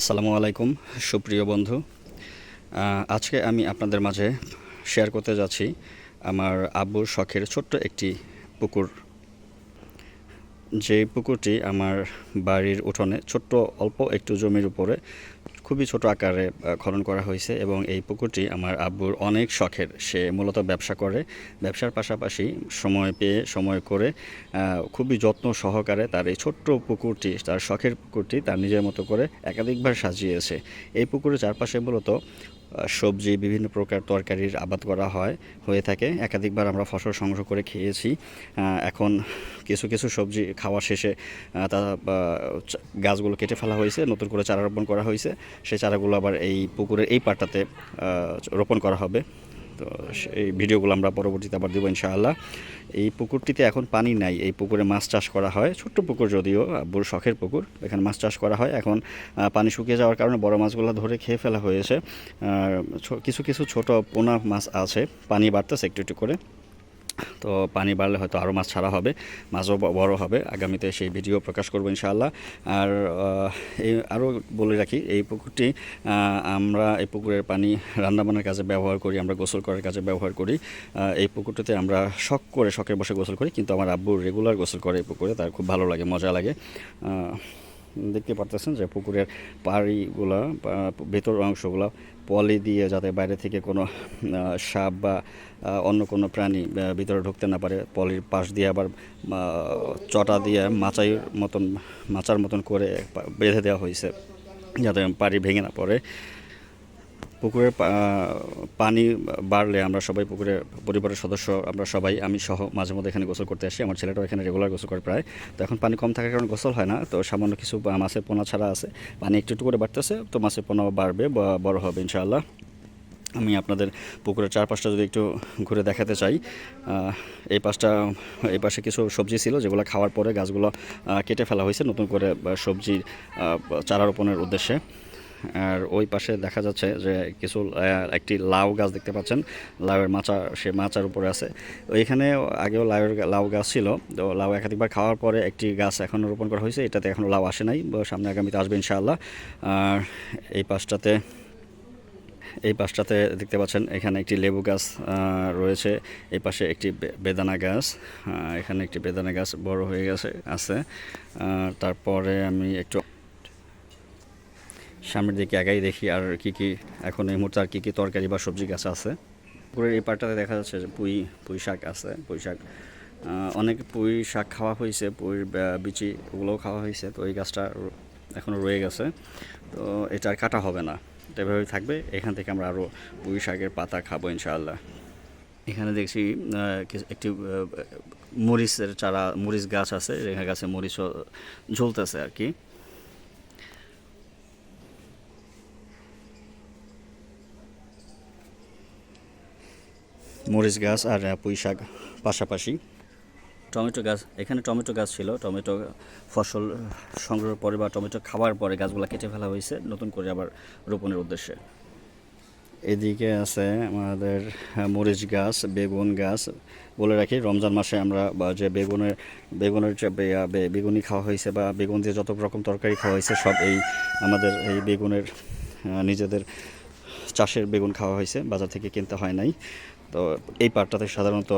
আসসালামু আলাইকুম, সুপ্রিয় বন্ধু। আজকে আমি আপনাদের মাঝে শেয়ার করতে যাচ্ছি আমার আব্বুর শখের ছোট্ট একটি পুকুর। যে পুকুরটি আমার বাড়ির উঠোনে ছোট্ট অল্প একটু জমির উপরে খুবই ছোট আকারে খনন করা হয়েছে এবং এই পুকুরটি আমার আব্বুর অনেক শখের। সে মূলত ব্যবসা করে। ব্যবসার পাশাপাশি সময় পেয়ে সময় করে খুবই যত্ন সহকারে তার এই ছোট্ট পুকুরটি, তার শখের পুকুরটি তার নিজের মতো করে একাধিকবার সাজিয়েছে। এই পুকুরের চারপাশে মূলত সবজি, বিভিন্ন প্রকার তরকারির আবাদ করা হয়, হয়ে থাকে। একাধিকবার আমরা ফসল সংগ্রহ করে খেয়েছি। এখন কিছু কিছু সবজি খাওয়া শেষে তা গাছগুলো কেটে ফেলা হয়েছে, নতুন করে চারা রোপণ করা হয়েছে। সেই চারাগুলো আবার এই পুকুরের এই পাটটাতে রোপণ করা হবে। তো এই ভিডিওগুলো আমরা পরবর্তীতে আবার দেবো ইনশাআল্লাহ। এই পুকুরটিতে এখন পানি নাই। এই পুকুরে মাছ চাষ করা হয়। ছোট্ট পুকুর যদিও আব্বুর শখের পুকুর। এখানে মাছ চাষ করা হয়। এখন পানি শুকিয়ে যাওয়ার কারণে বড় মাছগুলো ধরে খেয়ে ফেলা হয়েছে। কিছু কিছু ছোট পোনা মাছ আছে। পানি বাড়তেছে একটু একটু করে। তো পানি বাড়লে হয়তো আরও মাছ ছাড়া হবে, মাছও বড় হবে। আগামীতে সেই ভিডিও প্রকাশ করব ইনশাআল্লাহ। আর এই আরও বলে রাখি, এই পুকুরটি আমরা এই পুকুরের পানি রান্নাবান্নার কাজে ব্যবহার করি, আমরা গোসল করার কাজে ব্যবহার করি। এই পুকুরটিতে আমরা শখ করে শখে বসে গোসল করি, কিন্তু আমার আব্বু রেগুলার গোসল করে এই পুকুরে, তার খুব ভালো লাগে, মজা লাগে। দেখতে পারতেছেন যে পুকুরের পাড়িগুলা ভেতর অংশগুলো পলি দিয়ে যাতে বাইরে থেকে কোনো সাপ বা অন্য কোনো প্রাণী ভিতরে ঢুকতে না পারে, পলির পাশ দিয়ে আবার চটা দিয়ে মাচাইয়ের মতন, মাচার মতন করে বেঁধে দেওয়া হয়েছে। যাতে পাড়ি ভেঙে না পড়ে। পুকুরের পানি বাড়লে আমরা সবাই পুকুরে, পরিবারের সদস্য আমরা সবাই, আমি সহ মাঝে মধ্যে এখানে গোসল করতে আসি। আমার ছেলেটাও এখানে রেগুলার গোসল করে প্রায়। তো এখন পানি কম থাকার কারণে গোসল হয় না। তো সামান্য কিছু মাছের পোনা ছাড়া আছে। পানি একটু একটু করে বাড়তেছে, তো মাছের পোনাও বাড়বে, বা বড় হবে ইনশাআল্লাহ। আমি আপনাদের পুকুরের চারপাশটা যদি একটু ঘুরে দেখাতে চাই এই পাশটা, এই পাশে কিছু সবজি ছিল, যেগুলো খাওয়ার পরে গাছগুলো কেটে ফেলা হয়েছে নতুন করে সবজি চারা রোপণের উদ্দেশ্যে। আর ওই পাশে দেখা যাচ্ছে যে কিছু একটি লাউ গাছ দেখতে পাচ্ছেন। লাউয়ের মাচা, সে মাচার উপরে আছে। ওইখানে আগেও লাউয়ের লাউ গাছ ছিল। তো লাউ একাধিকবার খাওয়ার পরে একটি গাছ এখনও রোপণ করা হয়েছে। এটাতে এখনও লাউ আসে নাই। সামনে আগামীতে আসবে ইনশাআল্লাহ। আর এই পাশটাতে এই পাশটাতে দেখতে পাচ্ছেন, এখানে একটি লেবু গাছ রয়েছে। এই পাশে একটি বেদানা গাছ এখানে একটি বেদানা গাছ বড় হয়ে গেছে, আছে। তারপরে আমি একটু সামনের দিকে আগাই দেখি আর কি কি এখন এই মুহূর্তে আর কী কী তরকারি বা সবজি গাছ আছে। পুকুরের এই পাটটাতে দেখা যাচ্ছে যে পুঁই পুঁই শাক আছে, পুঁই শাক অনেক পুঁই শাক খাওয়া হয়েছে, পুঁইর বিচি ওগুলোও খাওয়া হয়েছে, তো এই গাছটা এখনও রয়ে গেছে। তো এটা আর কাটা হবে না, এটা এভাবেই থাকবে, এখান থেকে আমরা আরও পুঁই শাকের পাতা খাব ইনশাআল্লাহ। এখানে দেখছি একটি মরিচের চারা, মরিচ গাছ আছে, রেখা গাছে মরিচও ঝুলতেছে আর কি। মরিচ গাছ আর পুঁই শাক পাশাপাশি। টমেটো গাছ এখানে টমেটো গাছ ছিল। টমেটো ফসল সংগ্রহের পরে বা টমেটো খাওয়ার পরে গাছগুলো কেটে ফেলা হয়েছে নতুন করে আবার রোপণের উদ্দেশ্যে। এদিকে আছে আমাদের মরিচ গাছ বেগুন গাছ। বলে রাখি রমজান মাসে আমরা বা যে বেগুনের বেগুনের যে বেগুনি খাওয়া হয়েছে বা বেগুন দিয়ে যত রকম তরকারি খাওয়া হয়েছে সব এই আমাদের এই বেগুনের নিজেদের চাষের বেগুন খাওয়া হয়েছে বাজার থেকে কিনতে হয় নাই। তো এই পাটটাতে সাধারণত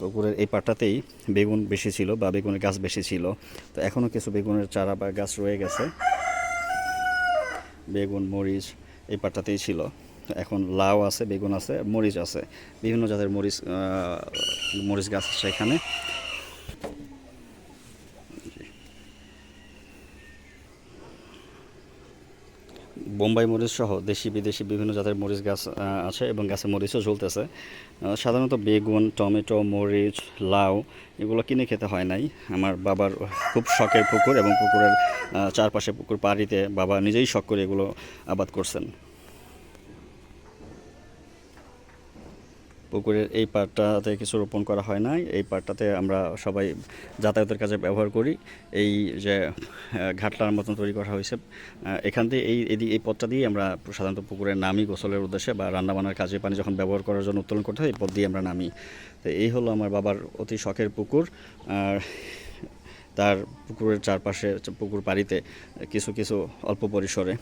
পুকুরের এই পাটটাতেই বেগুন বেশি ছিল বা বেগুনের গাছ বেশি ছিল। তো এখনও কিছু বেগুনের চারা বা গাছ রয়ে গেছে। বেগুন, মরিচ এই পাটটাতেই ছিল। এখন লাউ আছে, বেগুন আছে, মরিচ আছে। বিভিন্ন জাতের মরিচ মরিচ গাছ আছে বোম্বাই মরিচ সহ দেশি বিদেশি বিভিন্ন জাতের মরিচ গাছ আছে এবং গাছে মরিচও ঝুলতেছে। সাধারণত বেগুন, টমেটো, মরিচ, লাউ এগুলো কিনে খেতে হয় নাই। আমার বাবার খুব শখের পুকুর এবং পুকুরের চারপাশে পুকুর পাড়িতে বাবা নিজেই শখ করে এগুলো আবাদ করছেন। পুকুরের এই পাটটাতে কিছু রোপণ করা হয় না এই পাটটাতে আমরা সবাই যাতায়াতের কাজে ব্যবহার করি। এই যে ঘাটলার মতন তৈরি করা হয়েছে। এখান থেকে এই এই পথটা দিয়ে আমরা সাধারণত পুকুরের নামি গোসলের উদ্দেশ্যে বা রান্নাবান্নার কাজে পানি যখন ব্যবহার করার জন্য উত্তোলন করতে হয়, এই পথ দিয়ে আমরা নামি। তো এই হলো আমার বাবার অতি শখের পুকুর। আর তার পুকুরের চারপাশে পুকুর পাড়িতে কিছু কিছু অল্প পরিসরে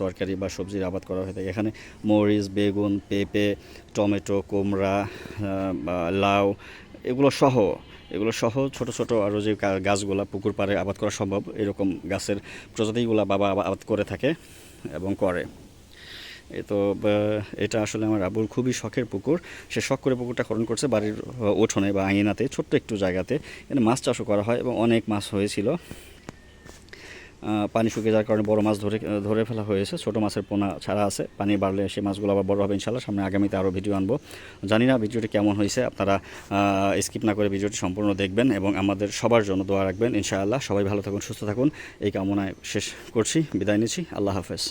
তরকারি বা সবজির আবাদ করা হয়ে থাকে। এখানে মরিচ, বেগুন, পেঁপে, টমেটো, কুমড়া লাউ এগুলো সহ এগুলো সহ ছোট ছোট আরও যে গাছগুলা পুকুর পাড়ে আবাদ করা সম্ভব, এরকম গাছের প্রজাতিগুলো বাবা আবাদ করে থাকে এবং করে। তো এটা আসলে আমার আবুর খুবই শখের পুকুর। সে শখ করে পুকুরটা খনন করছে বাড়ির উঠোনে বা আঙিনাতে, ছোট্ট একটু জায়গাতে। এখানে মাছ চাষও করা হয় এবং অনেক মাছ হয়েছিল। পানি শুকিয়ে যাওয়ার কারণে বড় মাছ ধরে ধরে ফেলা হয়েছে। ছোটো মাছের পোনা ছাড়া আছে। পানি বাড়লে সেই মাছগুলো আবার বড় হবে ইনশাল্লাহ সামনে আগামীতে আরও ভিডিও আনব। জানি না ভিডিওটি কেমন হয়েছে। আপনারা স্কিপ না করে ভিডিওটি সম্পূর্ণ দেখবেন এবং আমাদের সবার জন্য দোয়া রাখবেন ইনশাআল্লাহ। সবাই ভালো থাকুন, সুস্থ থাকুন। এই কামনায় শেষ করছি, বিদায় নিচ্ছি। আল্লাহ হাফেজ।